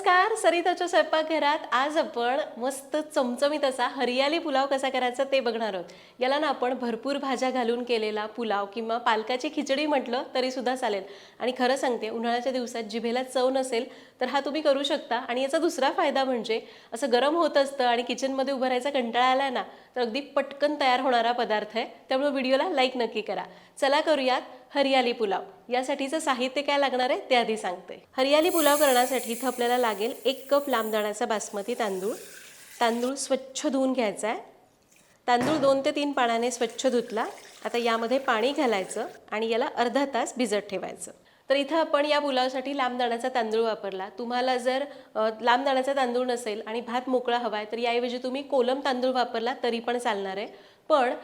नमस्कार सरिताच्या स्वयंपाकघरात आज आपण मस्त चमचमीत असा हरियाली पुलाव कसा करायचा ते बघणार आहोत. याला ना आपण भरपूर भाज्या घालून केलेला पुलाव किंवा पालकाची खिचडी म्हटलं तरी सुद्धा चालेल. आणि खरं सांगते उन्हाळ्याच्या दिवसात जिभेला चव नसेल तर हा तुम्ही करू शकता. आणि याचा दुसरा फायदा म्हणजे असं गरम होत असतं आणि किचनमध्ये उभं राहायचा कंटाळा आला ना तर अगदी पटकन तयार होणारा पदार्थ आहे. त्यामुळे व्हिडिओला लाईक नक्की करा. चला करूयात. हरियाली पुलाव. यासाठीचं साहित्य काय लागणार आहे? ते आधी सांगते. हरियाली पुलाव करण्यासाठी इथं आपल्याला लागेल एक कप लांब दाण्याचा बासमती तांदूळ. तांदूळ स्वच्छ धुवून घ्यायचा आहे. तांदूळ दोन ते तीन पाण्याने स्वच्छ धुतला. आता यामध्ये पाणी घालायचं आणि याला अर्धा तास भिजत ठेवायचं. तर इथं आपण या पुलावसाठी लांब दाण्याचा तांदूळ वापरला. तुम्हाला जर लांब दाण्याचा तांदूळ नसेल आणि भात मोकळा हवा आहे तर याऐवजी तुम्ही कोलम तांदूळ वापरला तरी पण चालणार आहे. पण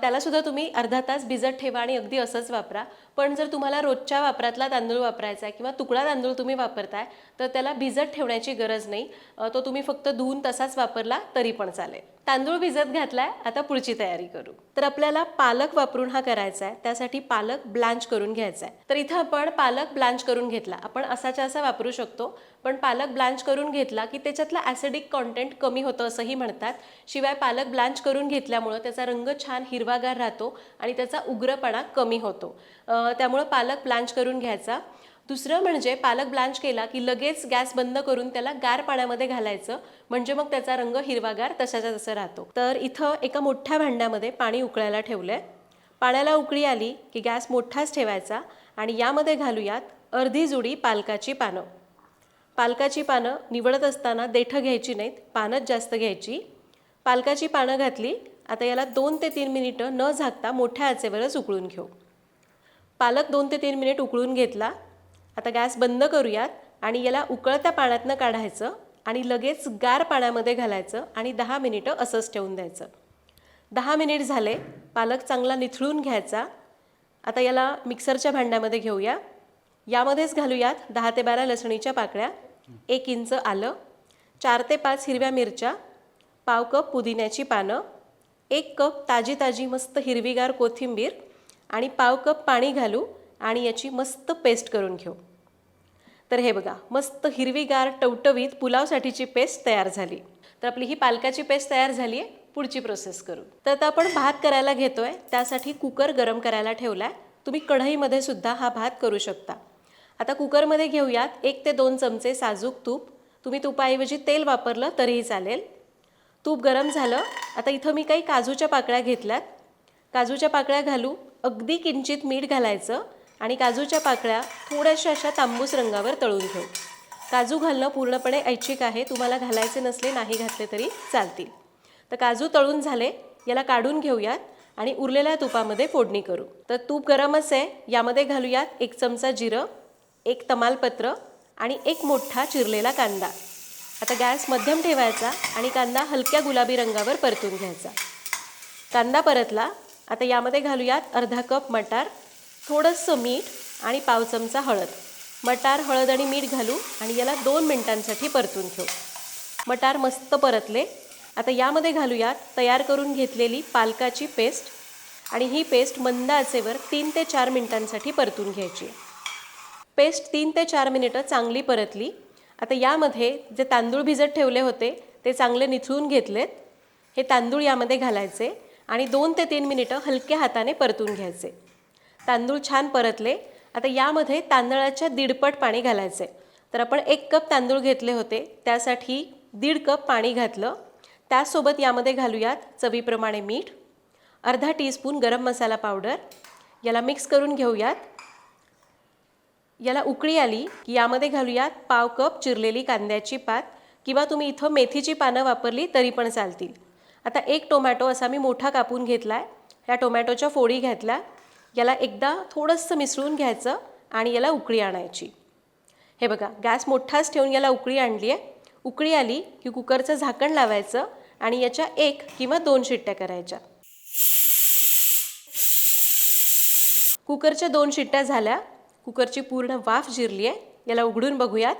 त्यालासुद्धा तुम्ही अर्धा तास भिजत ठेवा आणि अगदी असंच वापरा. पण जर तुम्हाला रोजच्या वापरातला तांदूळ वापरायचा आहे किंवा तुकडा तांदूळ तुम्ही वापरताय तर त्याला भिजत ठेवण्याची गरज नाही. तो तुम्ही फक्त धुवून तसाच वापरला तरी पण चालेल. तांदूळ भिजत घातलाय आता पुढची तयारी करू. तर आपल्याला पालक वापरून हा करायचा आहे. त्यासाठी पालक ब्लांच करून घ्यायचा आहे. तर इथं आपण पालक ब्लांच करून घेतला. आपण असाच्या असा वापरू शकतो पण पालक ब्लांच करून घेतला की त्याच्यातला ॲसिडिक कॉन्टेंट कमी होतं असंही म्हणतात. शिवाय पालक ब्लांच करून घेतल्यामुळं त्याचा रंग छान हिरवागार राहतो आणि त्याचा उग्रपणा कमी होतो. त्यामुळं पालक ब्लांच करून घ्यायचा. दुसरं म्हणजे पालक ब्लांच केला की लगेच गॅस बंद करून त्याला गार पाण्यामध्ये घालायचं. म्हणजे मग त्याचा रंग हिरवागार तशाचा तसा राहतो. तर इथं एका मोठ्या भांड्यामध्ये पाणी उकळायला ठेवलंय. पाण्याला उकळी आली की गॅस मोठाच ठेवायचा आणि यामध्ये घालूयात अर्धी जुडी पालकाची पानं. पालकाची पानं निवडत असताना देठं घ्यायची नाहीत पानंच जास्त घ्यायची. पालकाची पानं घातली आता याला दोन ते तीन मिनिटं न झाकता मोठ्या आचेवरच उकळून घेऊ. पालक दोन ते तीन मिनिट उकळून घेतला. आता गॅस बंद करूयात आणि याला उकळत्या पाण्यातनं काढायचं आणि लगेच गार पाण्यामध्ये घालायचं आणि दहा मिनिटं असंच ठेवून द्यायचं. दहा मिनिट झाले पालक चांगला निथळून घ्यायचा. आता याला मिक्सरच्या भांड्यामध्ये घेऊया. यामध्येच घालूयात दहा ते बारा लसणीच्या पाकळ्या. एक इंच आलं. चार ते पाच हिरव्या मिरच्या. पाव कप पुदिन्याची पानं. एक कप ताजी ताजी मस्त हिरवीगार कोथिंबीर आणि पाव कप पाणी घालू आणि याची मस्त पेस्ट करून घेऊ. तर हे बघा मस्त हिरवीगार टवटवीत पुलावसाठीची पेस्ट तयार झाली. तर आपली ही पालकाची पेस्ट तयार झाली आहे पुढची प्रोसेस करू. तर आता आपण भात करायला घेतोय त्यासाठी कुकर गरम करायला ठेवला आहे तुम्ही कढईमध्ये सुद्धा हा भात करू शकता. आता कुकरमध्ये घेऊयात एक ते दोन चमचे साजूक तूप. तुम्ही तुपाऐवजी तेल वापरलं तरीही चालेल. तूप गरम झालं. आता इथं मी काही काजूच्या पाकळ्या घेतल्यात. काजूच्या पाकळ्या घालू अगदी किंचित मीठ घालायचं आणि काजूच्या पाकळ्या थोड्याशा अशा तांबूस रंगावर तळून घेऊ. काजू घालणं पूर्णपणे ऐच्छिक आहे. तुम्हाला घालायचे नसले नाही घातले तरी चालतील. तर काजू तळून झाले. याला काढून घेऊयात आणि उरलेल्या तुपामध्ये फोडणी करू. तर तूप गरमच आहे. यामध्ये घालूयात एक चमचा जिरं एक तमालपत्र आणि एक मोठा चिरलेला कांदा. आता गॅस मध्यम ठेवायचा आणि कांदा हलक्या गुलाबी रंगावर परतून घ्यायचा. कांदा परतला आता यामध्ये घालूयात अर्धा कप मटार थोडंसं मीठ आणि पाव चमचा हळद. मटार हळद आणि मीठ घालू आणि याला दोन मिनटांसाठी परतून घेऊ मटार मस्त परतले. आता यामध्ये घालूयात तयार करून घेतलेली पालकाची पेस्ट आणि ही पेस्ट मंद आचेवर तीन ते चार मिनटांसाठी परतून घ्यायची. पेस्ट तीन ते चार मिनिटं चांगली परतली. आता यामध्ये जे तांदूळ भिजत ठेवले होते ते चांगले निथळून घेतलेत. हे तांदूळ यामध्ये घालायचे आणि दोन ते तीन मिनिटं हलक्या हाताने परतून घ्यायचे. तांदूळ छान परतले. आता यामध्ये तांदळाच्या दीडपट पाणी घालायचे. तर आपण एक कप तांदूळ घेतले होते त्यासाठी दीड कप पाणी घातलं. त्यासोबत यामध्ये घालूयात चवीप्रमाणे मीठ अर्धा टीस्पून गरम मसाला पावडर. याला मिक्स करून घेऊयात. याला उकळी आली की यामध्ये घालूयात पाव कप चिरलेली कांद्याची पात किंवा तुम्ही इथं मेथीची पानं वापरली तरी पण चालतील. आता एक टोमॅटो असा मी मोठा कापून घेतला आहे ह्या टोमॅटोच्या फोडी घातल्या. याला एकदा थोडंसं मिसळून घ्यायचं आणि याला उकळी आणायची. हे बघा गॅस मोठाच ठेवून याला उकळी आणली आहे. उकळी आली की कुकरचं झाकण लावायचं आणि याच्या एक किंवा दोन शिट्ट्या करायच्या. कुकरच्या दोन शिट्ट्या झाल्या. कुकरची पूर्ण वाफ जिरली आहे याला उघडून बघूयात.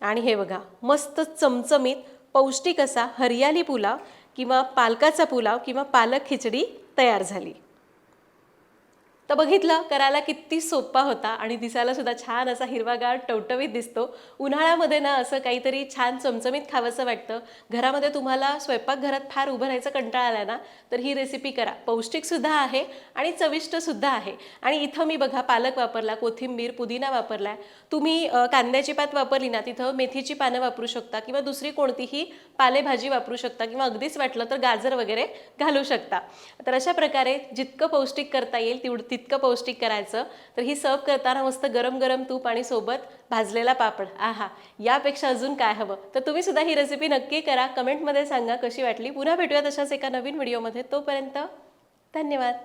आणि हे बघा मस्त चमचमीत पौष्टिक असा हरियाली पुलाव किंवा पालकाचा पुलाव किंवा पालक खिचडी तयार झाली. तर बघितलं करायला किती सोपा होता आणि दिसायला सुद्धा छान असा हिरवागार टवटवीत दिसतो. उन्हाळ्यामध्ये ना असं काहीतरी छान चमचमीत खावंसं वाटतं. घरामध्ये तुम्हाला स्वयंपाकघरात फार उभं राहायचं कंटाळा आला ना तर ही रेसिपी करा. पौष्टिकसुद्धा आहे आणि चविष्टसुद्धा आहे. आणि इथं मी बघा पालक वापरला कोथिंबीर पुदिना वापरला तुम्ही कांद्याची पात वापरली ना तिथं मेथीची पानं वापरू शकता किंवा दुसरी कोणतीही पालेभाजी वापरू शकता किंवा अगदीच वाटलं तर गाजर वगैरे घालू शकता. तर अशा प्रकारे जितकं पौष्टिक करता येईल तेवढं तितकं पौष्टिक करायचं. तर ही सर्व करताना मस्त गरम गरम तूप आणि सोबत भाजलेला पापड. आहा यापेक्षा अजून काय हवं? तर तुम्ही सुद्धा ही रेसिपी नक्की करा. कमेंटमध्ये सांगा कशी वाटली. पुन्हा भेटूया तशाच एका नवीन व्हिडिओमध्ये तोपर्यंत धन्यवाद.